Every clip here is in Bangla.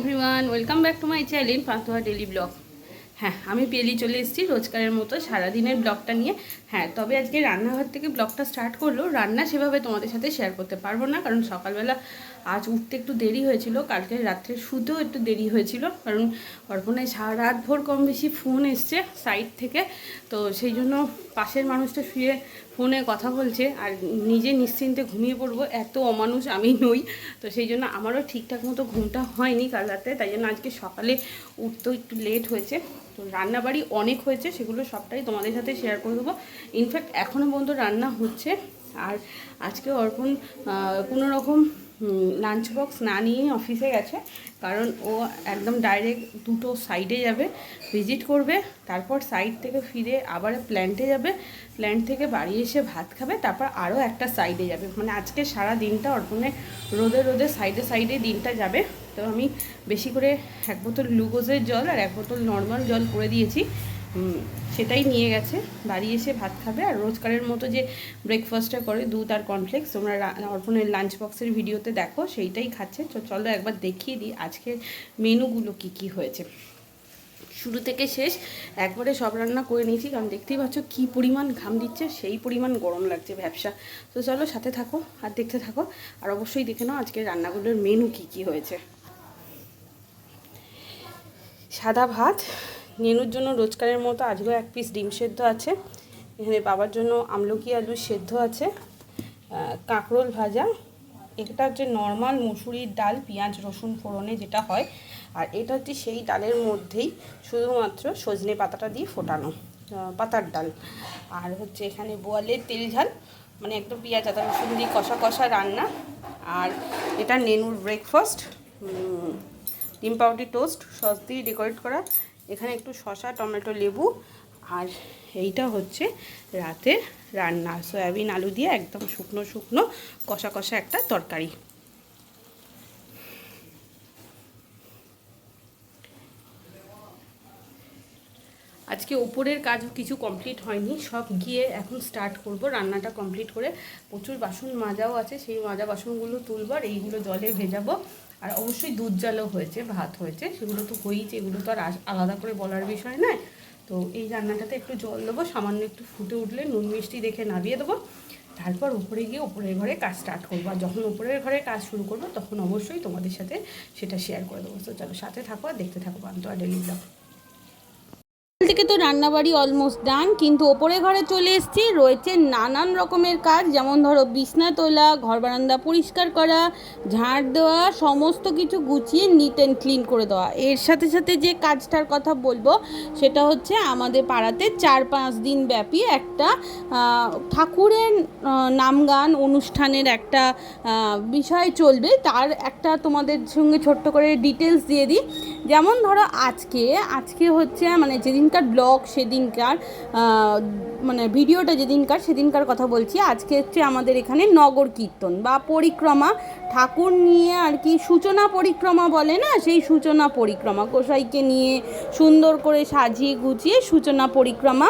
Everyone welcome back to my channel Pantua daily vlog হ্যাঁ আমি পেলি চলে এসেছি রোজকারের মতো সারাদিনের ব্লগটা নিয়ে। হ্যাঁ তবে আজকে রান্নাঘর থেকে ব্লগটা স্টার্ট করল রান্না সেভাবে তোমাদের সাথে শেয়ার করতে পারব না, কারণ সকালবেলা আজ উঠতে একটু দেরি হয়েছিল, কালকে রাত্রে শুতেও একটু দেরি হয়েছিল, কারণ অর্পণায় সারা রাত ভোর কম বেশি ফোন এসছে সাইড থেকে। তো সেই জন্য পাশের মানুষটা শুয়ে ফোনে কথা বলছে, আর নিজে নিশ্চিন্তে ঘুমিয়ে পড়ব, এত অমানুষ আমি নই। তো সেই জন্য আমারও ঠিকঠাক মতো ঘুমটা হয়নি কাল রাতে, তাই জন্য আজকে সকালে উঠতেও একটু লেট হয়েছে। তো রান্নাবাড়ি অনেক হয়েছে, সেগুলো সবটাই তোমাদের সাথে শেয়ার করে দেবো। ইনফ্যাক্ট এখনও পর্যন্ত রান্না হচ্ছে, আর আজকে অর্পণ কোনো রকম লাঞ্চ বক্স না নিয়ে অফিসে গেছে। কারণ ও একদম ডাইরেক্ট দুটো সাইডে যাবে ভিজিট করবে, তারপর সাইড থেকে ফিরে আবার প্ল্যান্টে যাবে। প্ল্যান্ট থেকে বাড়ি এসে ভাত খাবে, তারপর আরও একটা সাইডে যাবে। মানে আজকে সারা দিনটা অর্পণে রোদে রোদে সাইডে সাইডে দিনটা যাবে। তো আমি বেশি করে এক বোতল গ্লুকোজের জল আর এক বোতল নর্মাল জল করে দিয়েছি। সেটাই নিয়ে গেছে। বাড়ি এসে ভাত খাবে। আর রোজকারের মতো যে ব্রেকফাস্টটা করে, দুধ আর কর্নফ্লেক্স তোমরা অর্পণের লাঞ্চ বক্সের ভিডিওতে দেখো, সেইটাই খাচ্ছে। তো চলো একবার দেখিয়ে দিই আজকের মেনুগুলো কি কি হয়েছে। শুরু থেকে শেষ, একবারে সব রান্না করে নিয়েছি, কারণ দেখতেই পাচ্ছ কী পরিমাণ ঘাম দিচ্ছে, সেই পরিমাণ গরম লাগছে ব্যবসা। তো চলো সাথে থাকো আর দেখতে থাকো। আর অবশ্যই দেখে নাও আজকের রান্নাগুলোর মেনু কি কি হয়েছে। সাদা ভাত নেনুর জন্য রোজকারের মতো আজকেও এক পিস ডিম সেদ্ধ আছে। এখানে বাবার জন্য আমলকি আলু সেদ্ধ আছে কাঁকরোল ভাজা, এটা হচ্ছে নর্মাল মুসুরির ডাল, পেঁয়াজ, রসুন ফোড়নে যেটা হয়। আর এটা হচ্ছে সেই ডালের মধ্যেই শুধুমাত্র সজনে পাতাটা দিয়ে ফোটানো পাতার ডাল। আর হচ্ছে এখানে বোয়ালের তেল ঝাল মানে একদম পেঁয়াজ, আদা, রসুন দিয়ে কষা কষা রান্না। আর এটা নেনুর ব্রেকফাস্ট ডিম পাউডি টোস্ট সস দিয়ে ডেকোরেট করা। এখানে একটু শসা, টমেটো, লেবু আর এইটা হচ্ছে রাতের রান্না। সয়াবিন, আলু দিয়ে একদম শুকনো শুকনো কষা কষা একটা তরকারি। আজকে ওপরের কাজ কিছু কমপ্লিট হয়নি, সব গিয়ে এখন স্টার্ট করব। রান্নাটা কমপ্লিট করে প্রচুর বাসন মাজাও আছে, সেই মাজা বাসনগুলো তুলবো আর এইগুলো জলে ভেজাবো। আর অবশ্যই দুধ জালও হয়েছে, ভাত হয়েছে, সেগুলো তো হয়েইছে, এগুলো তো আর আলাদা করে বলার বিষয় নয়। তো এই রান্নাটাতে একটু জল দেবো, সামান্য একটু ফুটে উঠলে নুন মিষ্টি দেখে নামিয়ে দেবো। তারপর উপরে গিয়ে উপরের ঘরে কাজ স্টার্ট করব। আর যখন উপরের ঘরে কাজ শুরু করব, তখন অবশ্যই তোমাদের সাথে সেটা শেয়ার করে দেবো। তো চলো, সাথে থাকো আর দেখতে থাকো পান্তো আর ডেলি ব্লগ থেকে তো রান্নাবাড়ি অলমোস্ট ডান কিন্তু ওপরে ঘরে চলে এসেছি। রয়েছে নানান রকমের কাজ যেমন ধরো বিছনা তোলা ঘর বারান্দা পরিষ্কার করা ঝাড় দেওয়া সমস্ত কিছু গুছিয়ে নিট অ্যান্ড ক্লিন করে দেওয়া। এর সাথে সাথে যে কাজটার কথা বলব সেটা হচ্ছে আমাদের পাড়াতে চার পাঁচ দিন ব্যাপী একটা ঠাকুরের আহ, নাম গান অনুষ্ঠানের একটা বিষয় চলবে। তার একটা তোমাদের সঙ্গে ছোট্ট করে ডিটেলস দিয়ে দিই। যেমন ধরো আজকে আজকে হচ্ছে মানে যেদিনকার ব্লগ সেদিনকার মানে ভিডিওটা যেদিনকার, সেদিনকার কথা বলছি। আজকে হচ্ছে আমাদের এখানে নগর কীর্তন বা পরিক্রমা। ঠাকুর নিয়ে আর কি সূচনা পরিক্রমা বলে না? সেই সূচনা পরিক্রমা। গোসাইকে নিয়ে সুন্দর করে সাজিয়ে গুছিয়ে সূচনা পরিক্রমা।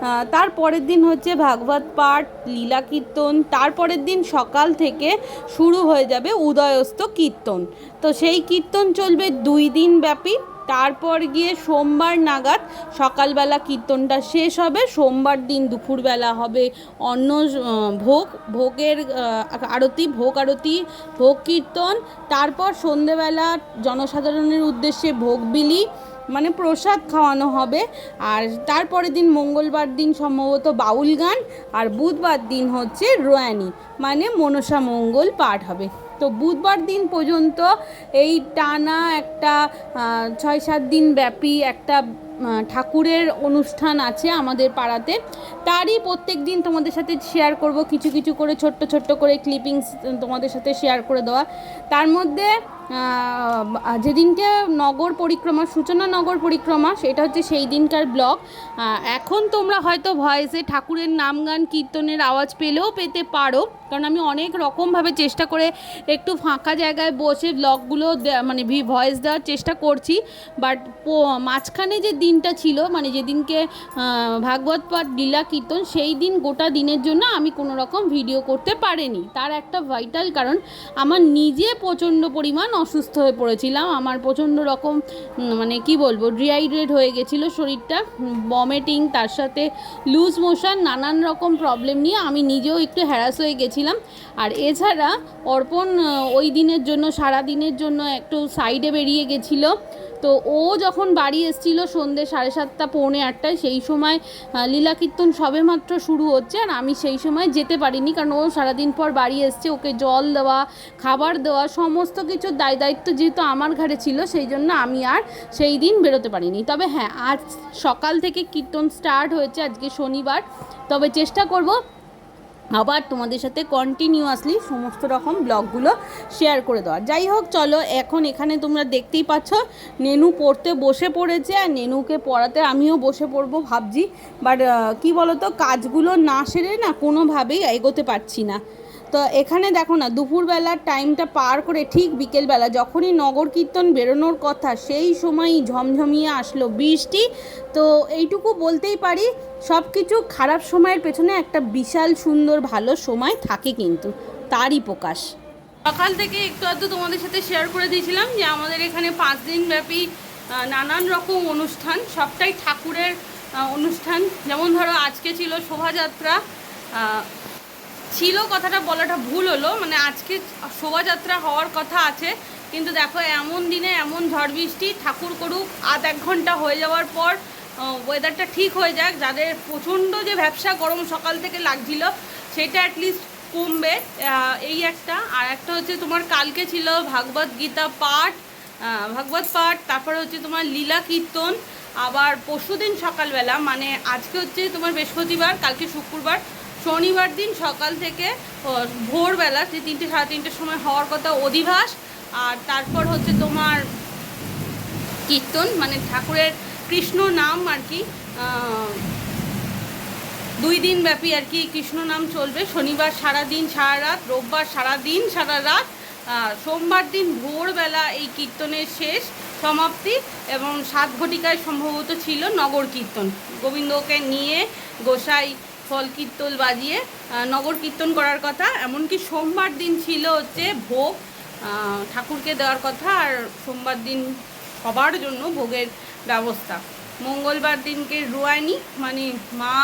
আহ, তারপরের দিন হচ্ছে ভাগবত পাঠ লীলা কীর্তন তারপরের দিন সকাল থেকে শুরু হয়ে যাবে উদয়স্ত কীর্তন। তো সেই কীর্তন চলবে দুই দিন ব্যাপী। তারপর গিয়ে সোমবার নাগাদ সকালবেলা কীর্তনটা শেষ হবে। সোমবার দিন দুপুরবেলা হবে আহ, ভোগ ভোগের আরতি ভোগ আরতি ভোগ কীর্তন। তারপর সন্ধেবেলা জনসাধারণের উদ্দেশ্যে ভোগ বিলি। মানে প্রসাদ খাওয়ানো হবে। আর তারপরের দিন মঙ্গলবার দিন সম্ভবত বাউল গান, আর বুধবার দিন হচ্ছে রোয়ানি মানে মনসা মঙ্গল পাঠ হবে। তো বুধবার দিন পর্যন্ত এই টানা একটা ছয় সাত দিন ব্যাপী একটা ঠাকুরের অনুষ্ঠান আছে আমাদের পাড়াতে। তারই প্রত্যেক দিন তোমাদের সাথে শেয়ার করব, কিছু কিছু করে, ছোট্ট ছোট্ট করে ক্লিপিংস তোমাদের সাথে শেয়ার করে দেওয়া। তার মধ্যে যেদিনকে নগর পরিক্রমা, সূচনা নগর পরিক্রমা, সেটা হচ্ছে সেই দিনকার ব্লগ। এখন তোমরা হয়তো ভয়েসে ঠাকুরের নাম গান, কীর্তনের আওয়াজ পেলেও পেতে পারো। কারণ আমি অনেক রকমভাবে চেষ্টা করে একটু ফাঁকা জায়গায় বসে ব্লগগুলো মানে ভয়েস দেওয়ার চেষ্টা করছি। বাট মাঝখানে যে দিনটা ছিল মানে যেদিনকে ভাগবত পাঠ, লীলা, কীর্তন, সেই দিন গোটা দিনের জন্য আমি কোনো রকম ভিডিও করতে পারিনি। তার একটা ভাইটাল কারণ, আমার নিজে প্রচণ্ড পরিমাণ অসুস্থ হয়ে পড়েছিলাম। আমার প্রচণ্ড রকম মানে কি বলব, ডিহাইড্রেট হয়ে গেছিল শরীরটা বমিটিং তার সাথে লুজ মোশন, নানান রকম প্রবলেম নিয়ে আমি নিজেও একটু হ্যারাস হয়ে গেছিলাম। আর এছাড়া অর্পণ ওই দিনের জন্য সারা দিনের জন্য একটু সাইডে বেরিয়ে গেছিল। তো ও যখন বাড়ি এসেছিল সন্ধ্যে সাড়ে সাতটা, পৌনে আটটায়, সেই সময় লীলা কীর্তন সবেমাত্র শুরু হচ্ছে আর আমি সেই সময় যেতে পারিনি কারণ ও সারাদিন পর বাড়ি এসছে, ওকে জল দেওয়া, খাবার দেওয়া, সমস্ত কিছুর দায় দায়িত্ব যেহেতু আমার ঘাড়ে ছিল সেই জন্য আমি আর সেই দিন বেরোতে পারিনি। তবে হ্যাঁ আজ সকাল থেকে কীর্তন স্টার্ট হয়েছে, আজকে শনিবার। তবে চেষ্টা করব আবার তোমাদের সাথে কন্টিনিউয়াসলি সমস্ত রকম ব্লগগুলো শেয়ার করে দেওয়া যাই হোক, চলো, এখন এখানে তোমরা দেখতেই পাচ্ছ, নেনু পড়তে বসে পড়েছে আর নেনুকে পড়াতে আমিও বসে পড়ব ভাবছি। বাট কী বলতো, কাজগুলো না সেরে না কোনোভাবেই এগোতে পারছি না। তো এখানে দেখো না, দুপুরবেলার টাইমটা পার করে ঠিক বিকেলবেলা যখনই নগর কীর্তন বেরোনোর কথা সেই সময়ই ঝমঝমিয়ে আসলো বৃষ্টি। তো এইটুকু বলতেই পারি সব কিছু খারাপ সময়ের পেছনে একটা বিশাল সুন্দর ভালো সময় থাকে কিন্তু, তারই প্রকাশ। সকাল থেকে একটু আধটু তোমাদের সাথে শেয়ার করে দিয়েছিলাম যে আমাদের এখানে পাঁচ দিন ব্যাপী নানান রকম অনুষ্ঠান, সবটাই ঠাকুরের অনুষ্ঠান। যেমন ধরো আজকে ছিল শোভাযাত্রা ছিল, কথাটা বলাটা ভুল হলো মানে আজকে শোভাযাত্রা হওয়ার কথা আছে, কিন্তু দেখো এমন দিনে এমন ঝড় বৃষ্টি, ঠাকুর করুক, আধ এক ঘণ্টা হয়ে যাওয়ার পর ওয়েদারটা ঠিক হয়ে যাক, যাদের প্রচণ্ড যে ব্যবসা গরম সকাল থেকে লাগছিল, সেটা অ্যাটলিস্ট কমবে এই একটা। আর একটা হচ্ছে তোমার কালকে ছিল ভাগবত গীতা পাঠ ভাগবত পাঠ, তারপরে হচ্ছে তোমার লীলা কীর্তন, আবার পরশুদিন সকালবেলা মানে আজকে হচ্ছে তোমার বৃহস্পতিবার, কালকে শুক্রবার শনিবার দিন সকাল থেকে ভোরবেলা যে তিনটে, সাড়ে তিনটের সময় হওয়ার কথা অধিবাস। আর তারপর হচ্ছে তোমার কীর্তন মানে ঠাকুরের কৃষ্ণ নাম আর কি দুই দিন ব্যাপী আর কি কৃষ্ণ নাম চলবে। শনিবার সারা দিন, সারা রাত, রোববার সারা দিন, সারা রাত সোমবার দিন ভোরবেলা এই কীর্তনের শেষ সমাপ্তি এবং সাত ঘটিকায় সম্ভবত ছিল নগর কীর্তন। গোবিন্দকে নিয়ে গোসাই ফল কীর্তন বাজিয়ে নগর কীর্তন করার কথা। এমনকি সোমবার দিন ছিল হচ্ছে ভোগ ঠাকুরকে দেওয়ার কথা আর সোমবার দিন সবার জন্য ভোগের ব্যবস্থা। মঙ্গলবার দিনকে রোয়ানি মানে মা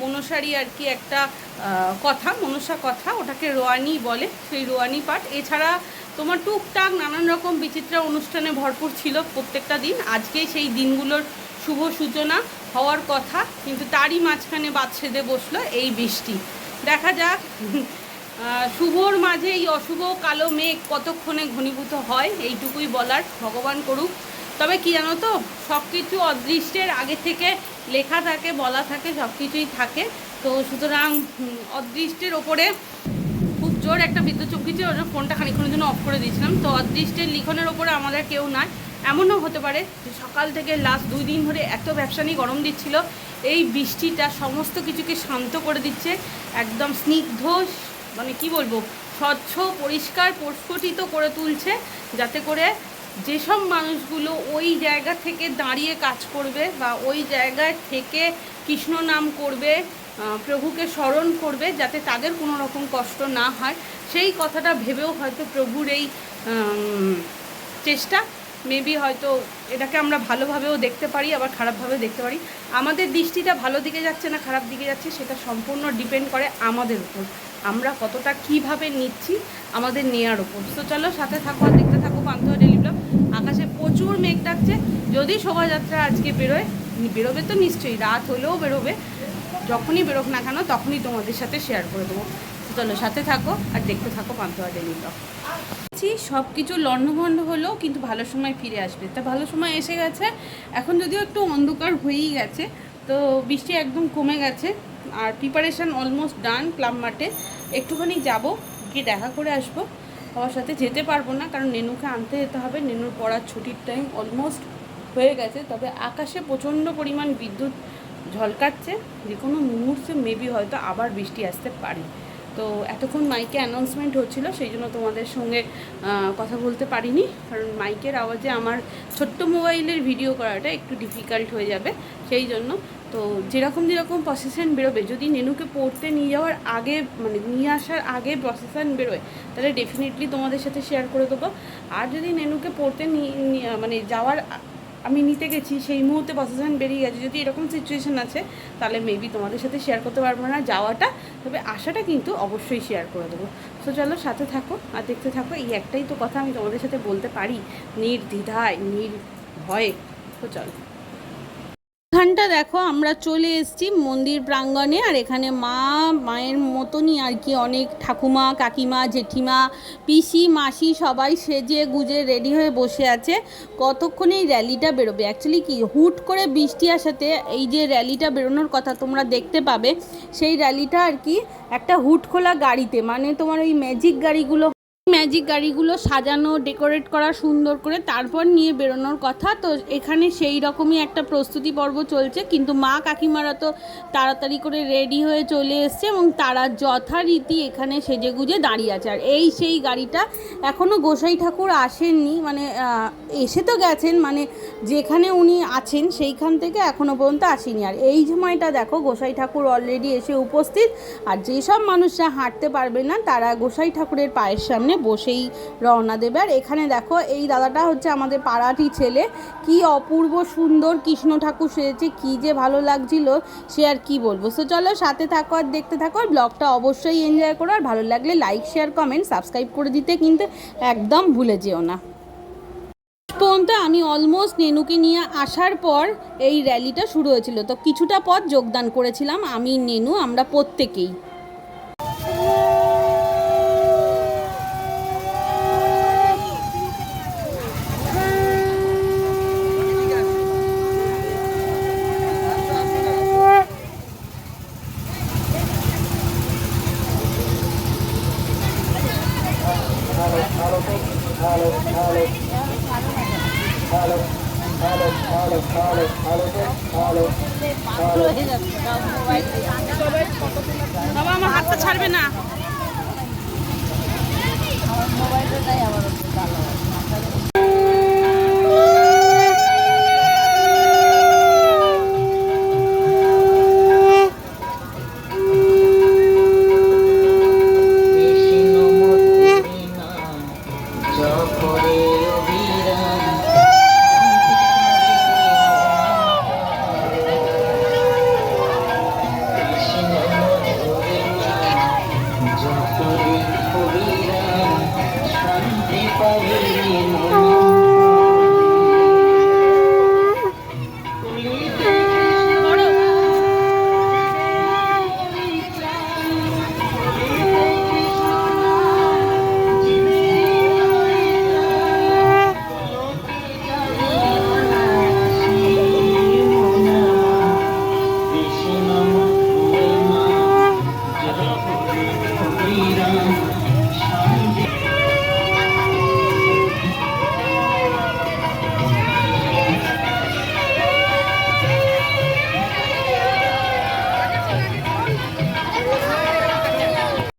মনসারি আর কি একটা কথা, মনসা কথা, ওটাকে রোয়ানি বলে, সেই রোয়ানি পাঠ। এছাড়া তোমার টুকটাক নানান রকম বিচিত্রা অনুষ্ঠানে ভরপুর ছিল প্রত্যেকটা দিন। আজকে সেই দিনগুলোর শুভ সূচনা হওয়ার কথা, কিন্তু তারই মাঝখানে বাদ সেদে বসল এই বৃষ্টি। দেখা যাক শুভর মাঝে এই অশুভ কালো মেঘ কতক্ষণে ঘনীভূত হয়, এইটুকুই বলার, ভগবান করুক। তবে কি জানো তো সব কিছু অদৃষ্টের, আগে থেকে লেখা থাকে, বলা থাকে সব কিছুই থাকে। তো সুতরাং অদৃষ্টের ওপরে খুব জোর একটা বিদ্যুৎ চমকিছে ওর ফোনটা খানিক্ষণের জন্য অফ করে দিয়েছিলাম। তো অদৃষ্টের লিখনের ওপরে আমাদের কেউ নাই। এমনও হতে পারে যে সকাল থেকে লাস্ট দুই দিন ধরে এত ব্যবসা নিয়ে গরম দিচ্ছিল, এই বৃষ্টিটা সমস্ত কিছুকে শান্ত করে দিচ্ছে, একদম স্নিগ্ধ মানে কি বলব, স্বচ্ছ, পরিষ্কার, প্রস্ফুটিত করে তুলছে, যাতে করে যেসব মানুষগুলো ওই জায়গা থেকে দাঁড়িয়ে কাজ করবে বা ওই জায়গায় থেকে কৃষ্ণ নাম করবে প্রভুকে স্মরণ করবে, যাতে তাদের কোনো রকম কষ্ট না হয়, সেই কথাটা ভেবেও হয়তো প্রভুর এই চেষ্টা মেবি হয়তো এটাকে আমরা ভালোভাবেও দেখতে পারি, আবার খারাপভাবে দেখতে পারি। আমাদের দৃষ্টিটা ভালো দিকে যাচ্ছে না খারাপ দিকে যাচ্ছে, সেটা সম্পূর্ণ ডিপেন্ড করে আমাদের উপর। আমরা কতটা কীভাবে নিচ্ছি আমাদের নেয়ার উপর। তো চলো সাথে থাকো, আর দেখতে থাকো পান্থা ডেলি ব্লগ আকাশে প্রচুর মেঘ ডাকছে। যদি শোভাযাত্রা আজকে বেরোয় বেরোবে তো নিশ্চয়ই, রাত হলেও বেরোবে। যখনই বেরোক না কেন, তখনই তোমাদের সাথে শেয়ার করে দেবো। চলো সাথে থাকো, আর দেখতে থাকো পান্থা ডেলি ব্লগ সব কিছু লণ্ডভণ্ড হলেও কিন্তু ভালো সময় ফিরে আসবে। তা ভালো সময় এসে গেছে। এখন যদিও একটু অন্ধকার হয়েই গেছে, তো বৃষ্টি একদম কমে গেছে। আর প্রিপারেশান অলমোস্ট ডান ক্লাব মাঠে একটুখানি যাব, গিয়ে দেখা করে আসব। সবার সাথে যেতে পারব না, কারণ নেনুকে আনতে যেতে হবে। নেনুর পড়ার ছুটির টাইম অলমোস্ট হয়ে গেছে। তবে আকাশে প্রচণ্ড পরিমাণ বিদ্যুৎ ঝলকাচ্ছে। যে কোনো মুহূর্তে মেবি হয়তো আবার বৃষ্টি আসতে পারে। তো এতক্ষণ মাইকে অ্যানাউন্সমেন্ট হচ্ছিল, সেই জন্য তোমাদের সঙ্গে কথা বলতে পারিনি। কারণ মাইকের আওয়াজে আমার ছোট্ট মোবাইলের ভিডিও করাটা একটু ডিফিকাল্ট হয়ে যাবে, সেই জন্য। তো যেরকম যেরকম প্রসেশন বেরোবে, যদি নেনুকে পড়তে নিয়ে যাওয়ার আগে মানে নিয়ে আসার আগে প্রসেশন বেরোয়, তাহলে ডেফিনেটলি তোমাদের সাথে শেয়ার করে দেবো। আর যদি নেনুকে পড়তে নিয়ে মানে যাওয়ার আমি নিতে গেছি, সেই মুহূর্তে প্রসেশন বেরিয়ে গেছে। যদি এরকম সিচুয়েশান আছে, তাহলে মেবি তোমাদের সাথে শেয়ার করতে পারব না যাওয়াটা। তবে আসাটা কিন্তু অবশ্যই শেয়ার করে দেবো। সো চলো সাথে থাকো আর দেখতে থাকো। এই একটাই তো কথা আমি তোমাদের সাথে বলতে পারি। নির্দ্বিধায়, নির্ভয়ে। তো চলো। এখানটা দেখো, আমরা চলে এসেছি মন্দির প্রাঙ্গণে, আর এখানে মা, মায়ের মতনই আর কি অনেক ঠাকুমা, কাকিমা, জেঠিমা, পিসি, মাসি সবাই সেজে গুজে রেডি হয়ে বসে আছে। কতক্ষণে এই র্যালিটা বেরোবে? অ্যাকচুয়ালি কি, হুট করে বৃষ্টি আসাতে এই যে র্যালিটা বেরোনোর কথা তোমরা দেখতে পাবে, সেই র্যালিটা আর কি একটা হুট খোলা গাড়িতে মানে তোমার ওই ম্যাজিক গাড়িগুলো ম্যাজিক গাড়িগুলো সাজানো ডেকোরেট করা, সুন্দর করে তারপর নিয়ে বেরোনোর কথা। তো এখানে সেই রকমই একটা প্রস্তুতি পর্ব চলছে। কিন্তু মা কাকিমারা তো তাড়াতাড়ি করে রেডি হয়ে চলে এসছে এবং তারা যথারীতি এখানে সেজে গুজে দাঁড়িয়ে আছে। আর এই সেই গাড়িটা এখনও গোসাই ঠাকুর আসেননি। মানে এসে তো গেছেন। মানে যেখানে উনি আছেন সেইখান থেকে এখনও পর্যন্ত আসেনি। আর এই সময়টা দেখো, গোসাই ঠাকুর অলরেডি এসে উপস্থিত। আর যেসব মানুষরা হাঁটতে পারবে না, তারা গোসাই ঠাকুরের পায়ের সামনে বসেই রওনা দেবে। আর এখানে দেখো, এই দাদাটা হচ্ছে আমাদের পাড়াটি ছেলে। কি অপূর্ব সুন্দর কৃষ্ণ ঠাকুর সেজেছে, কি যে ভালো লাগছিল সে আর কি বলব। সো চলো সাথে থাকো আর দেখতে থাকো। আর ব্লগটা অবশ্যই এনজয় করো। আর ভালো লাগলে লাইক শেয়ার কমেন্ট সাবস্ক্রাইব করে দিতে কিন্তু একদম ভুলে যেও না। পর্যন্ত আমি অলমোস্ট নেনুকে নিয়ে আসার পর এই র্যালিটা শুরু হয়েছিল। তো কিছুটা পথ যোগদান করেছিলাম আমি, নেনু, আমরা প্রত্যেকেই। কৃষ্ণ